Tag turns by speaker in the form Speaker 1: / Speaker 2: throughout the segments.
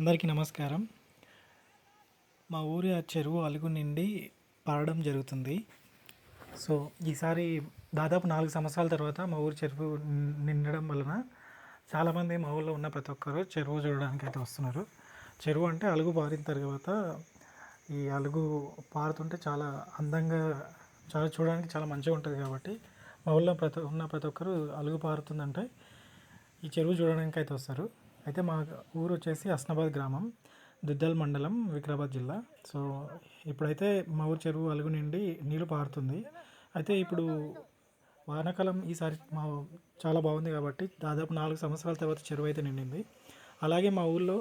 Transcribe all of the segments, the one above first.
Speaker 1: అందరికీ నమస్కారం. మా ఊరి ఆ చెరువు అలుగు నిండి పారడం జరుగుతుంది. సో ఈసారి దాదాపు నాలుగు సంవత్సరాల తర్వాత మా ఊరి చెరువు నిండడం వలన చాలామంది మా ఊళ్ళో ఉన్న ప్రతి ఒక్కరు చెరువు చూడడానికి అయితే వస్తున్నారు. చెరువు అంటే అలుగు పారిన తర్వాత ఈ అలుగు పారుతుంటే చాలా అందంగా చాలా చూడడానికి చాలా మంచిగా ఉంటుంది కాబట్టి మా ఊళ్ళో ప్రతి ఉన్న ప్రతి ఒక్కరు అలుగు పారుతుందంటే ఈ చెరువు చూడడానికి అయితే వస్తారు. అయితే మా ఊరు వచ్చేసి హస్నాబాద్ గ్రామం దుద్దల్ మండలం వికారాబాద్ జిల్లా. సో ఇప్పుడైతే మా ఊరు చెరువు అలుగు నిండి నీళ్ళు పారుతుంది. అయితే ఇప్పుడు వానాకాలం ఈసారి మా చాలా బాగుంది కాబట్టి దాదాపు నాలుగు సంవత్సరాల తర్వాత చెరువు అయితే నిండింది. అలాగే మా ఊళ్ళో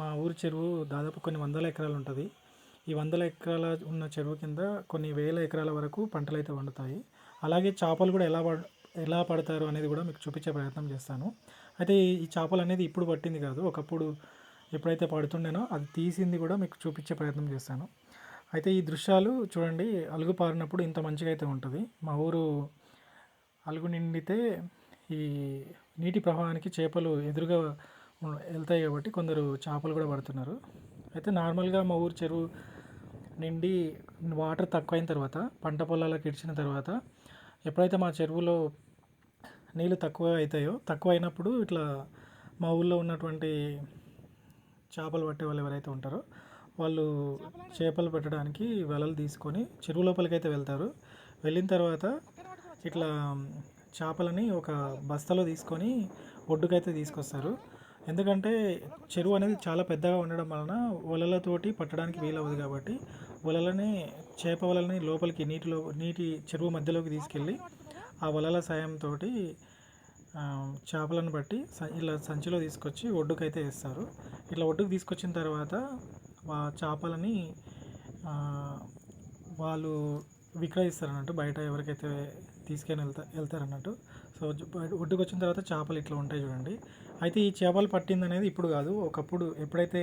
Speaker 1: మా ఊరు చెరువు దాదాపు కొన్ని వందల ఎకరాలు ఉంటుంది. ఈ వందల ఎకరాల ఉన్న చెరువు కింద కొన్ని వేల ఎకరాల వరకు పంటలు అయితే వండుతాయి. అలాగే చేపలు కూడా ఎలా పడ ఎలా పడతారు అనేది కూడా మీకు చూపించే ప్రయత్నం చేస్తాను. అయితే ఈ- చేపలు అనేది ఇప్పుడు పట్టింది కాదు. ఒకప్పుడు ఎప్పుడైతే పడుతుండేనో అది తీసింది కూడా మీకు చూపించే ప్రయత్నం చేస్తాను అయితే ఈ దృశ్యాలు చూడండి అలుగు పారినప్పుడు ఇంత మంచిగా అయితే ఉంటుంది. మా ఊరు అలుగు నిండితే ఈ నీటి ప్రవాహానికి చేపలు ఎదురుగా వెళ్తాయి కాబట్టి కొందరు చేపలు కూడా పడుతున్నారు. అయితే నార్మల్గా మా ఊరు చెరువు నిండి వాటర్ తక్కువైన తర్వాత పంట పొలాలకు ఇడిచిన తర్వాత ఎప్పుడైతే మా చెరువులో నీళ్ళు తక్కువ అవుతాయో తక్కువ అయినప్పుడు ఇట్లా మా ఊళ్ళో ఉన్నటువంటి చేపలు పట్టే వాళ్ళు ఎవరైతే ఉంటారో వాళ్ళు చేపలు పెట్టడానికి వలలు తీసుకొని చెరువు లోపలికి అయితే వెళ్తారు. వెళ్ళిన తర్వాత ఇట్లా చేపలని ఒక బస్తాలో తీసుకొని ఒడ్డుకైతే తీసుకొస్తారు. ఎందుకంటే చెరువు అనేది చాలా పెద్దగా ఉండడం వలన వలలతోటి పట్టడానికి వీలవదు కాబట్టి వలలని చేప వలలని లోపలికి నీటిలో నీటి చెరువు మధ్యలోకి తీసుకెళ్ళి ఆ వలల సాయంతో చేపలను బట్టి స- ఇలా సంచిలో తీసుకొచ్చి ఒడ్డుకైతే వేస్తారు. ఇట్లా ఒడ్డుకు తీసుకొచ్చిన తర్వాత ఆ చేపలని వాళ్ళు విక్రయిస్తారు అన్నట్టు బయట ఎవరికైతే తీసుకొని వెళ్తా వెళ్తారన్నట్టు. సో ఒడ్డుకు వచ్చిన తర్వాత చేపలు ఇట్లా ఉంటాయి చూడండి. అయితే ఈ చేపలు పట్టింది అనేది ఇప్పుడు కాదు. ఒకప్పుడు ఎప్పుడైతే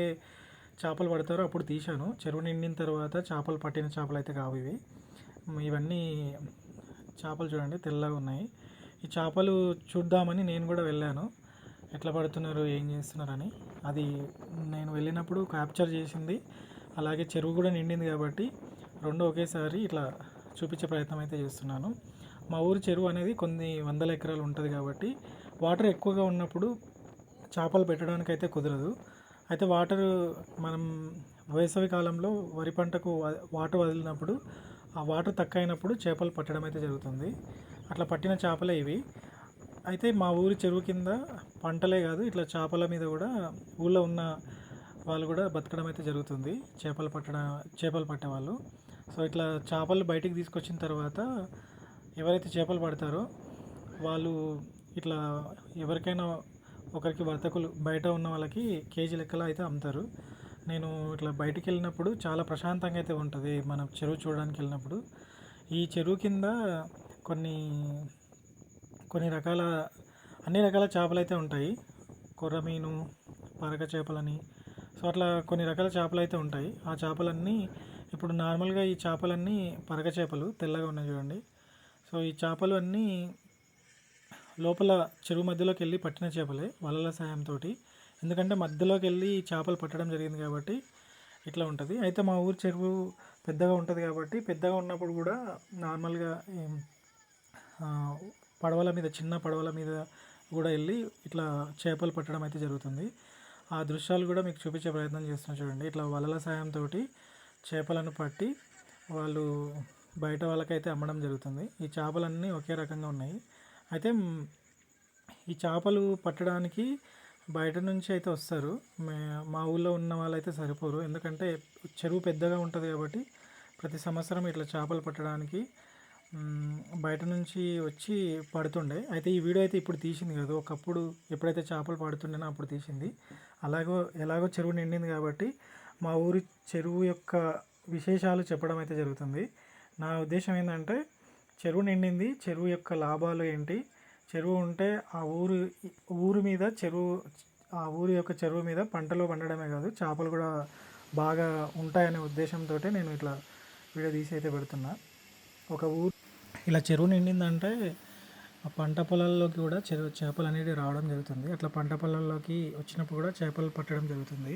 Speaker 1: చేపలు పడతారో అప్పుడు తీశాను. చెరువు నిండిన తర్వాత చేపలు పట్టిన చేపలు అయితే కావు ఇవి. ఇవన్నీ చేపలు చూడండి తెల్లగా ఉన్నాయి. ఈ చేపలు చూద్దామని నేను కూడా వెళ్ళాను. ఎట్లా పడుతున్నారు ఏం చేస్తున్నారని. అది నేను వెళ్ళినప్పుడు క్యాప్చర్ చేసింది. అలాగే చెరువు కూడా నిండింది కాబట్టి రెండు ఒకేసారి ఇట్లా చూపించే ప్రయత్నం అయితే చేస్తున్నాను. మా ఊరు చెరువు అనేది కొన్ని వందల ఎకరాలు ఉంటుంది కాబట్టి వాటర్ ఎక్కువగా ఉన్నప్పుడు చేపలు పెట్టడానికి అయితే కుదరదు. అయితే వాటర్ మనం వేసవి కాలంలో వరి పంటకు వాటర్ వదిలినప్పుడు ఆ వాటర్ తక్కువ అయినప్పుడు చేపలు పట్టడం అయితే జరుగుతుంది. అట్లా పట్టిన చేపలే ఇవి. అయితే మా ఊరి చెరువు కింద పంటలే కాదు ఇట్లా చేపల మీద కూడా ఊళ్ళో ఉన్న వాళ్ళు కూడా బతకడం అయితే జరుగుతుంది. చేపలు పట్టడం చేపలు పట్టేవాళ్ళు. సో ఇట్లా చేపలు బయటికి తీసుకొచ్చిన తర్వాత ఎవరైతే చేపలు పడతారో వాళ్ళు ఇట్లా ఎవరికైనా ఒకరికి వర్తకులు బయట ఉన్న వాళ్ళకి కేజీ లెక్కలో అయితే అమ్ముతారు. నేను ఇట్లా బయటికి వెళ్ళినప్పుడు చాలా ప్రశాంతంగా అయితే ఉంటుంది మనం చెరువు చూడడానికి వెళ్ళినప్పుడు. ఈ చెరువు కింద కొన్ని కొన్ని రకాల అన్ని రకాల చేపలు అయితే ఉంటాయి. కొర్రమీను పరక చేపలని. సో అట్లా కొన్ని రకాల చేపలు అయితే ఉంటాయి. ఆ చేపలన్నీ ఇప్పుడు నార్మల్గా ఈ చేపలన్నీ పరక చేపలు తెల్లగా ఉన్నాయి చూడండి. సో ఈ చేపలు అన్నీ లోపల చెరువు మధ్యలోకి వెళ్ళి పట్టిన చేపలే వలల సాయంతో ఎందుకంటే మధ్యలోకి వెళ్ళి చేపలు పట్టడం జరిగింది కాబట్టి ఇట్లా ఉంటుంది. అయితే మా ఊరు చెరువు పెద్దగా ఉంటుంది కాబట్టి పెద్దగా ఉన్నప్పుడు కూడా నార్మల్గా పడవల మీద చిన్న పడవల మీద కూడా వెళ్ళి ఇట్లా చేపలు పట్టడం అయితే జరుగుతుంది. ఆ దృశ్యాలు కూడా మీకు చూపించే ప్రయత్నం చేస్తున్నా చూడండి. ఇట్లా వలల సాయంతో చేపలను పట్టి వాళ్ళు బయట వాళ్ళకైతే అమ్మడం జరుగుతుంది. ఈ చేపలన్నీ ఒకే రకంగా ఉన్నాయి. అయితే ఈ చేపలు పట్టడానికి బయట నుంచి అయితే వస్తారు. మా ఊళ్ళో ఉన్న వాళ్ళైతే సరిపోరు. ఎందుకంటే చెరువు పెద్దగా ఉంటుంది కాబట్టి ప్రతి సంవత్సరం ఇట్లా చేపలు పట్టడానికి బయట నుంచి వచ్చి పడుతుండే. అయితే ఈ వీడియో అయితే ఇప్పుడు తీసింది కదా. ఒకప్పుడు ఎప్పుడైతే చేపలు పడుతుండేనో అప్పుడు తీసింది. అలాగో ఎలాగో చెరువు నిండింది కాబట్టి మా ఊరి చెరువు యొక్క విశేషాలు చెప్పడం అయితే జరుగుతుంది. నా ఉద్దేశం ఏంటంటే చెరువు నిండింది. చెరువు యొక్క లాభాలు ఏంటి? చెరువు ఉంటే ఆ ఊరు ఊరు మీద చెరువు ఆ ఊరి యొక్క చెరువు మీద పంటలు పండడమే కాదు చేపలు కూడా బాగా ఉంటాయనే ఉద్దేశంతో నేను ఇట్లా వీడియో తీసి అయితే పెడుతున్నా. ఒక ఊరు ఇలా చెరువు నిండిందంటే ఆ పంట పొలాల్లోకి కూడా చెరువు చేపలు అనేవి రావడం జరుగుతుంది. అట్లా పంట పొలాల్లోకి వచ్చినప్పుడు కూడా చేపలు పట్టడం జరుగుతుంది.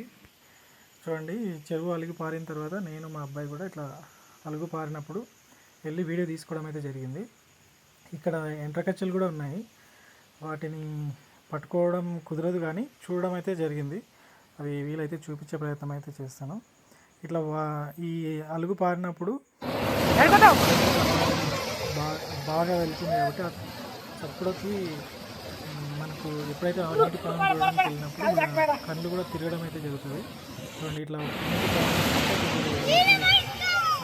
Speaker 1: చూడండి చెరువు అలిగి పారిన తర్వాత నేను మా అబ్బాయి కూడా ఇట్లా అలుగు పారినప్పుడు వెళ్ళి వీడియో తీసుకోవడం అయితే జరిగింది. ఇక్కడ ఎంట్రకచ్చలు కూడా ఉన్నాయి. వాటిని పట్టుకోవడం కుదరదు కానీ చూడడం అయితే జరిగింది. అవి వీలైతే చూపించే ప్రయత్నం అయితే చేస్తాను. ఇట్లా వా ఈ అలుగు పారినప్పుడు బాగా బాగా వెళ్తుంది కాబట్టి ఆ మనకు ఎప్పుడైతే ఆల్రెడీ నీటి వెళ్ళినప్పుడు కళ్ళు కూడా తిరగడం అయితే జరుగుతుంది. చూడండి ఇట్లా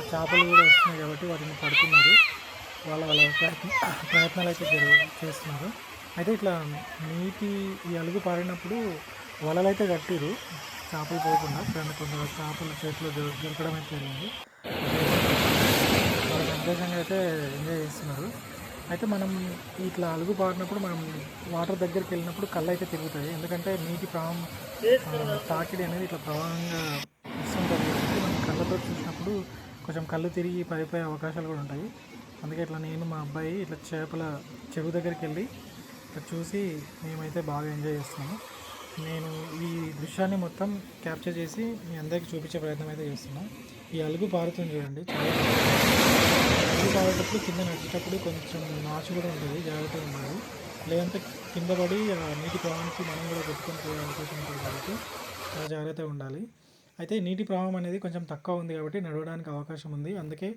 Speaker 1: చేపలు కూడా వస్తున్నాయి కాబట్టి వాటిని పడుతున్నారు. వాళ్ళ వాళ్ళ ప్రయత్న ప్రయత్నాలు అయితే జరుగు చేస్తున్నారు. అయితే ఇట్లా నీటి ఈ అలుగు పారినప్పుడు వలలు అయితే కట్టిరు చేపలు పోకుండా కానీ కొందరు చేపలు చేతిలో దొరకడం అయితే జరిగింది. చాలా సంతోషంగా అయితే ఎంజాయ్ చేస్తున్నారు. అయితే మనం ఇట్లా అలుగు పారినప్పుడు మనం వాటర్ దగ్గరికి వెళ్ళినప్పుడు కళ్ళు అయితే తిరుగుతాయి. ఎందుకంటే నీటి ప్రవాహం తాకిడి అనేది ఇట్లా ప్రవాహంగా వస్తుంటుంది. మనం కళ్ళతో చూసినప్పుడు కొంచెం కళ్ళు తిరిగి పడిపోయే అవకాశాలు కూడా ఉంటాయి. అందుకే ఇట్లా నేను మా అబ్బాయి ఇట్లా చేపల చెరువు దగ్గరికి వెళ్ళి ఇట్లా చూసి మేమైతే బాగా ఎంజాయ్ చేస్తున్నాము. నేను ఈ దృశ్యాన్ని మొత్తం క్యాప్చర్ చేసి మీ అందరికీ చూపించే ప్రయత్నం అయితే చేస్తున్నాను ఈ అలుగు పారుతుంది చూడండి చాలా అలుగు పారేటప్పుడు కింద నడిచేటప్పుడు కొంచెం నాచు కూడా ఉంటుంది జాగ్రత్తగా ఉండాలి. లేదంటే కింద పడి నీటి ప్రవాహానికి మనం కూడా పెట్టుకొని పోయే అవకాశం ఉంటుంది కాబట్టి చాలా జాగ్రత్తగా ఉండాలి. అయితే నీటి ప్రవాహం అనేది కొంచెం తక్కువ ఉంది కాబట్టి నడవడానికి అవకాశం ఉంది. అందుకే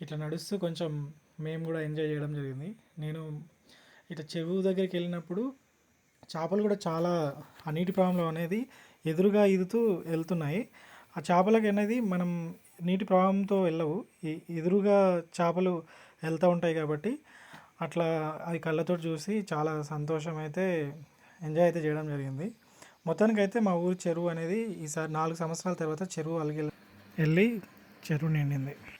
Speaker 1: ఇట్లా నడుస్తూ కొంచెం మేము కూడా ఎంజాయ్ చేయడం జరిగింది. నేను ఇట్లా చెరువు దగ్గరికి వెళ్ళినప్పుడు చేపలు కూడా చాలా ఆ నీటి ప్రవాహంలో అనేది ఎదురుగా ఈదుతూ వెళ్తున్నాయి. ఆ చేపలకి అనేది మనం నీటి ప్రవాహంతో వెళ్ళవు. ఎదురుగా చేపలు వెళ్తూ ఉంటాయి కాబట్టి అట్లా అది కళ్ళతో చూసి చాలా సంతోషం అయితే ఎంజాయ్ అయితే చేయడం జరిగింది. మొత్తానికైతే మా ఊరు చెరువు అనేది ఈసారి నాలుగు సంవత్సరాల తర్వాత చెరువు అలిగి వెళ్ళి చెరువు నిండింది.